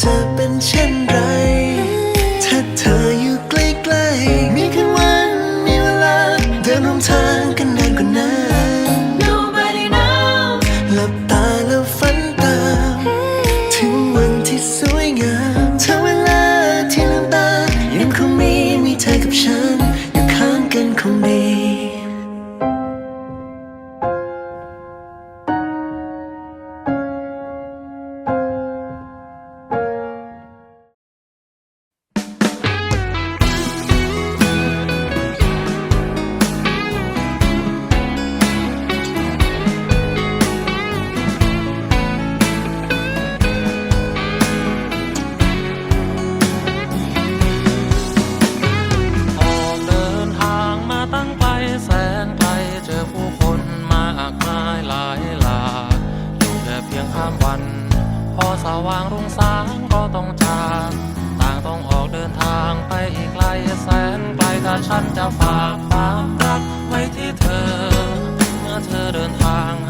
to ามวัน พอสว่างรุ่งสางก็ต้องจากต่างต้องออกเดินทางไปอีกไกลแสนไกลถ้าฉันจะฝากความรักไว้ที่เธอ เมื่อเธอเดินทาง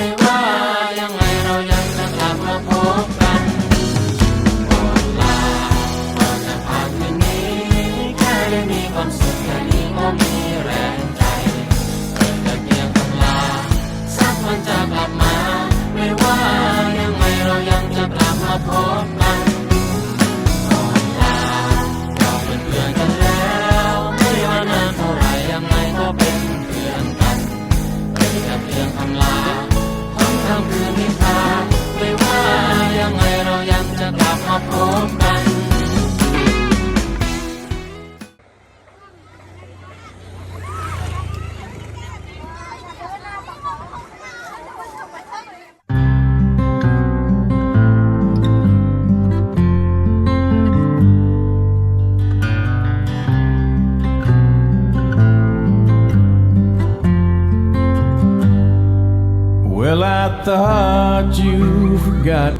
ไม่ว่า ยังไงเรายังจะกลับมาพบกันก่ลาก่อจะผ่านคืนนี้แค่ได้มีความสุขแค่นี้ก็มีแรงใจเกิดแเพียงคำลาสักวันจะกลับมา ไม่ว่า ยังไงเรายังจะกลับมาพบ Well, I thought you forgot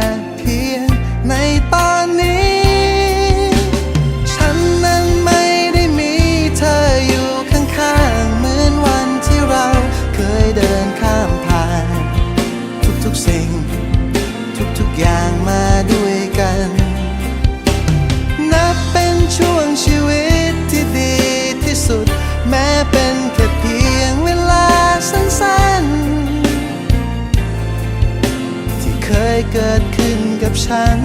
ฉัน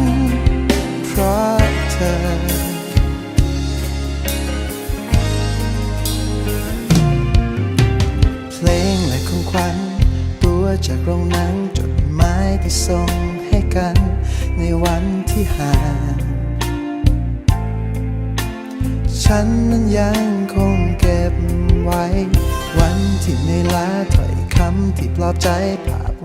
เพราะเธอ เพลงและของขวัญตัวจากโรงหนังจดหมายที่ส่งให้กัน ในวันที่ห่างฉันนั้นยังคงเก็บไว้ วันที่ในอยล้าถ้อยคำที่ปลอบใจภาพ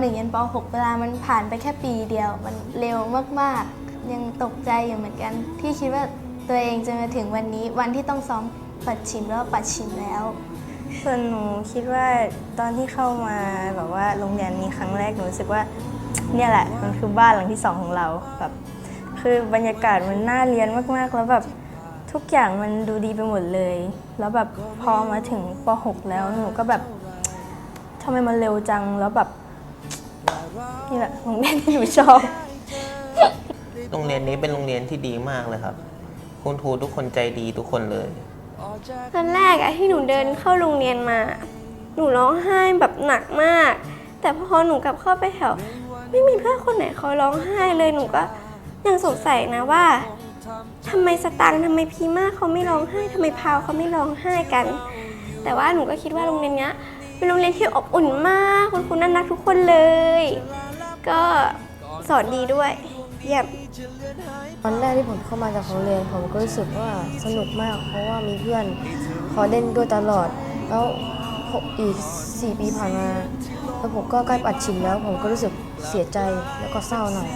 .1 ยันป .6 เวลามันผ่านไปแค่ปีเดียว มันเร็วมากๆ ยังตกใจอยู่เหมือนกัน ที่คิดว่าตัวเองจะมาถึงวันนี้ วันที่ต้องซ้อมปัดชิมแล้วปัดชิมแล้ว ส่วนหนูคิดว่าตอนที่เข้ามาแบบว่าโรงเรียนนี้ครั้งแรกหนูรู้สึกว่าเนี่ยแหละมันคือบ้านหลังที่สองของเราแบบคือบรรยากาศมันน่าเรียนมากๆ แล้วแบบทุกอย่างมันดูดีไปหมดเลย แล้วแบบพอมาถึงป .6 แล้วหนูก็แบบทำไมมันเร็วจังแล้วแบบ นี่แหละโรงเรียนที่หนูชอบ โรงเรียนนี้เป็นโรงเรียนที่ดีมากเลยครับ คุณครูทุกคนใจดีทุกคนเลย ตอนแรกอะที่หนูเดินเข้าโรงเรียนมา หนูร้องไห้แบบหนักมาก แต่พอหนูกลับเข้าไปแถว ไม่มีเพื่อนคนไหนเขาร้องไห้เลยหนูก็ยังสงสัยนะว่าทำไมสตังค์ทำไมพีมากเขาไม่ร้องไห้ทำไมพาวเขาไม่ร้องไห้กัน แต่ว่าหนูก็คิดว่าโรงเรียนเนี้ย เป็นโรงเรียนที่อบอุ่นมาก คุณครูน่ารักทุกคนเลย ก็สอนดีด้วย เยี่ยม ตอนแรกที่ผมเข้ามาจากโรงเรียนผมก็รู้สึกว่าสนุกมาก เพราะว่ามีเพื่อนคอยเล่นด้วยตลอดไปแล้วผมอีก 4 ปีผ่านมาแล้วผมก็ใกล้ปัดฉิมแล้ว ผมก็รู้สึกเสียใจแล้วก็เศร้าหน่อย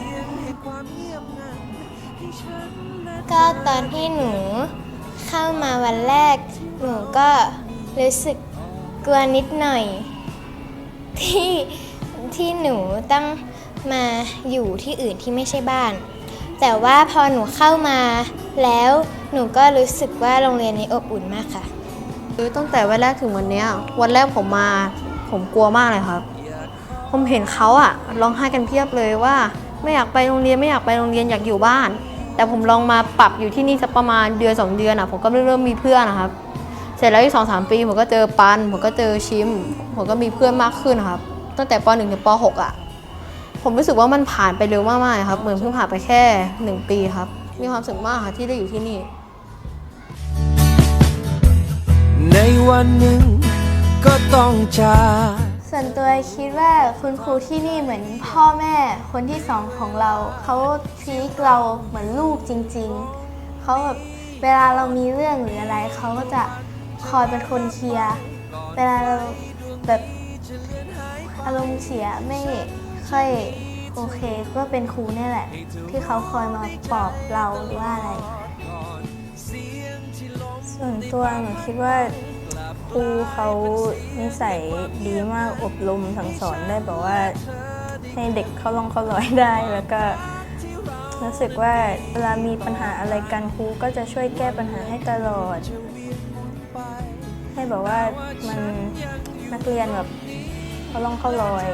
ก็ตอนที่หนูเข้ามาวันแรก หนูก็รู้สึก กลัวนิดหน่อย ที่ที่หนูต้องมาอยู่ที่อื่นที่ไม่ใช่บ้าน แต่ว่าพอหนูเข้ามาแล้วหนูก็รู้สึกว่าโรงเรียนนี้อบอุ่นมากค่ะ คือตั้งแต่วันแรกถึงวันเนี้ย วันแรกผมมาผมกลัวมากเลยครับ ผมเห็นเขาอะร้องไห้กันเพียบเลยว่า ไม่อยากไปโรงเรียนไม่อยากไปโรงเรียนอยากอยู่บ้าน แต่ผมลองมาปรับอยู่ที่นี่สักประมาณเดือนสองเดือนอะผมก็เริ่มมีเพื่อนนะครับ เสร็จแล้วอีกสองสามปีผมก็เจอปันผมก็เจอชิม ผมก็มีเพื่อนมากขึ้นครับ ตั้งแต่ปหนึ่งถึงปหกอะผมรู้สึกว่ามันผ่านไปเร็วมากๆครับ เหมือนเพิ่งผ่านไปแค่หนึ่งปีครับ มีความสุขมากค่ะที่ได้อยู่ที่นี่ ในวันหนึ่งก็ต้องจากส่วนตัวคิดว่าคุณครูที่นี่เหมือนพ่อแม่คนที่สองของเรา เขาทีกเราเหมือนลูกจริง ๆ เขาแบบเวลาเรามีเรื่องหรืออะไรเขาก็จะ คอยเป็นคนเคลียร์เวลาเราแบบอารมณ์เสียไม่ค่อยโอเคก็เป็นครูนี่แหละ ที่เขาคอยมาปลอบเราหรือว่าอะไร ส่วนตัวหนูคิดว่าครูเขานิสัยดีมากอบรมสั่งสอนได้แบบว่าให้เด็กเขาลองเขาร้อยได้แล้วก็รู้สึกว่าเวลามีปัญหาอะไรกันครูก็จะช่วยแก้ปัญหาให้ตลอด ให้แบบว่ามันนักเรียนแบบเขาลองเข้าร้อย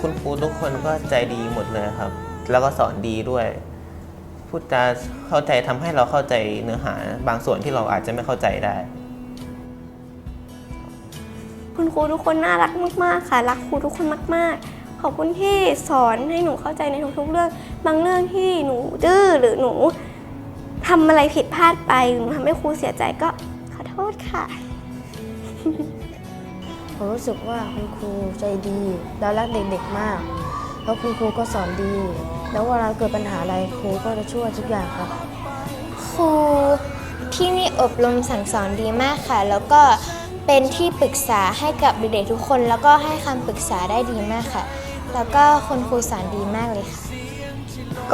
คุณครูทุกคนก็ใจดีหมดเลยครับ แล้วก็สอนดีด้วย พูดจาเข้าใจทำให้เราเข้าใจเนื้อหาบางส่วนที่เราอาจจะไม่เข้าใจได้ คุณครูทุกคนน่ารักมากๆ ค่ะ รักครูทุกคนมาก ๆ ขอบคุณที่สอนให้หนูเข้าใจในทุกๆเรื่อง บางเรื่องที่หนูดื้อหรือหนูทำอะไรผิดพลาดไปหนูทำให้ครูเสียใจก็ขอโทษค่ะ ผมรู้สึกว่าคุณครูใจดีแล้วรักเด็กๆมาก แล้วคุณครูก็สอนดี แล้วเวลาเกิดปัญหาอะไรครูก็จะช่วยทุกอย่างครับ ครูที่นี่อบรมสั่งสอนดีมากค่ะ แล้วก็เป็นที่ปรึกษาให้กับเด็กๆทุกคน แล้วก็ให้คำปรึกษาได้ดีมากค่ะ แล้วก็คุณครูสอนดีมากเลยค่ะ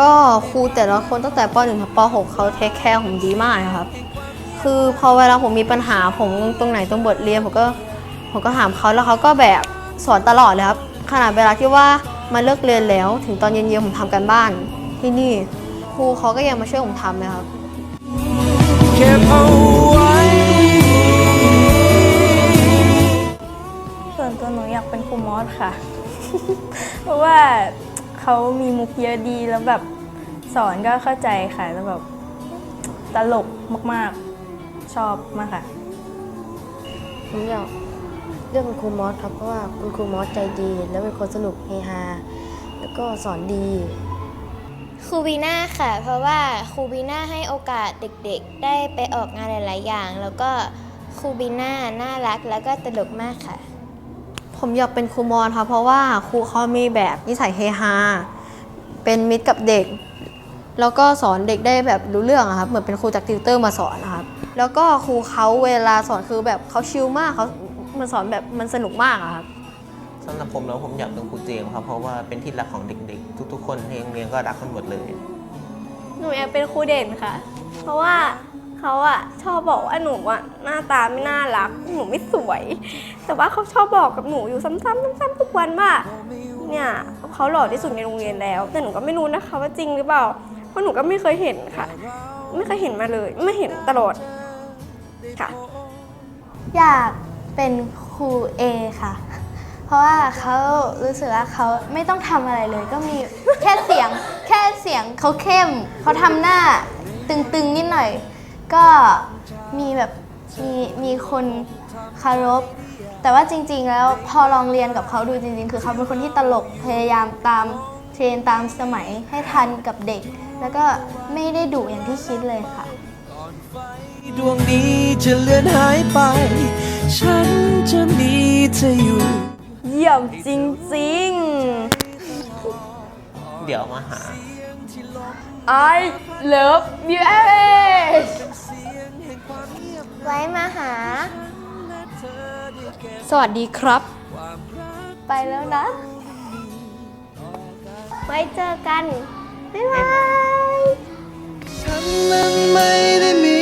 ก็ครูแต่ละคนตั้งแต่ป .1 ถึงป .6 เขาเทคแคร์ผมดีมากนะครับ คือพอเวลาผมมีปัญหาผมตรงไหนตรงบทเรียนผมก็ผมก็ถามเขาแล้วเขาก็แบบสอนตลอดเลยครับขนาดเวลาที่ว่ามาเลิกเรียนแล้ว ถึงตอนเย็นๆผมทำกันบ้านที่นี่ครูเขาก็ยังมาช่วยผมทำเลยครับเก็บเอาไว้ส่วนตัวหนูอยากเป็นครูมอสค่ะ เพราะว่าเขามีมุกเยอะดีแล้วแบบสอนก็เข้าใจค่ะแล้วแบบตลกมากๆ ชอบมากค่ะ ผมอยากเลือกคุณครูมอสครับเพราะว่าคุณครูมอสใจดี แล้วเป็นคนสนุกเฮฮาแล้วก็สอนดีครูบีน่าค่ะ เพราะว่าครูบีน่าให้โอกาสเด็กๆ ได้ไปออกงานหลาย ๆ อย่าง แล้วก็ครูบีน่าน่ารักแล้วก็ตลกมากค่ะ ผมอยากเป็นครูมอนค่ะเพราะว่าครูเขามีแบบนิสัยเฮฮาเป็นมิตรกับเด็ก แล้วก็สอนเด็กได้แบบรู้เรื่องอะครับเหมือนเป็นครูจากติวเตอร์มาสอนนะครับ แล้วก็ครูเขาเวลาสอนคือแบบเขาชิลมากเขามันสอนแบบมันสนุกมากอะครับสำหรับผมแล้วผมอยากเป็นครูเจมส์ครับ เพราะว่าเป็นที่รักของเด็กๆ ทุก ๆ คนในโรงเรียนก็รักกันหมดเลย หนูอยากเป็นครูเด่นค่ะ เพราะว่าเขาอะชอบบอกว่าหนูอะหน้าตาไม่น่ารัก หนูไม่สวย แต่ว่าเขาชอบบอกกับหนูอยู่ซ้ำๆซ้ำๆทุกวันว่าเนี่ยเขาหล่อที่สุดในโรงเรียนแล้ว แต่หนูก็ไม่รู้นะคะว่าจริงหรือเปล่า เพราะหนูก็ไม่เคยเห็นค่ะ ไม่เคยเห็นมาเลย ไม่เห็นตลอด ค่ะ อยากเป็นครูเอค่ะ เพราะว่าเขารู้สึกว่าเขาไม่ต้องทำอะไรเลย ก็มีแค่เสียง แค่เสียงเขาเข้ม เขาทำหน้าตึงๆนิดหน่อย ก็มีแบบมีมีคนคารพ แต่ว่าจริง ๆ แล้วพอลองเรียนกับเขาดูจริง ๆ คือเขาเป็นคนที่ตลกพยายามตามเทรนตามสมัยให้ทันกับเด็ก แล้วก็ไม่ได้ดุอย่างที่คิดเลยค่ะ ดวงนี้จะเลือนหายไป ฉันจะมีเธออยู่ เยี่ยมจริงเดี๋ยวมาหา ๆ I love you ไว้มาหา สวัสดีครับ ไปแล้วนะ ไว้เจอกัน บ๊ายบาย ฉันนั้นไม่ได้มี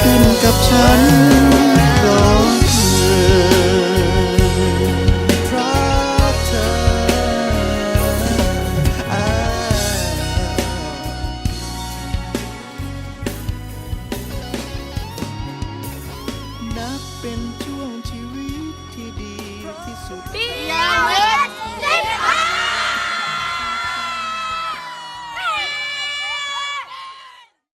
ขึ้นกับฉัน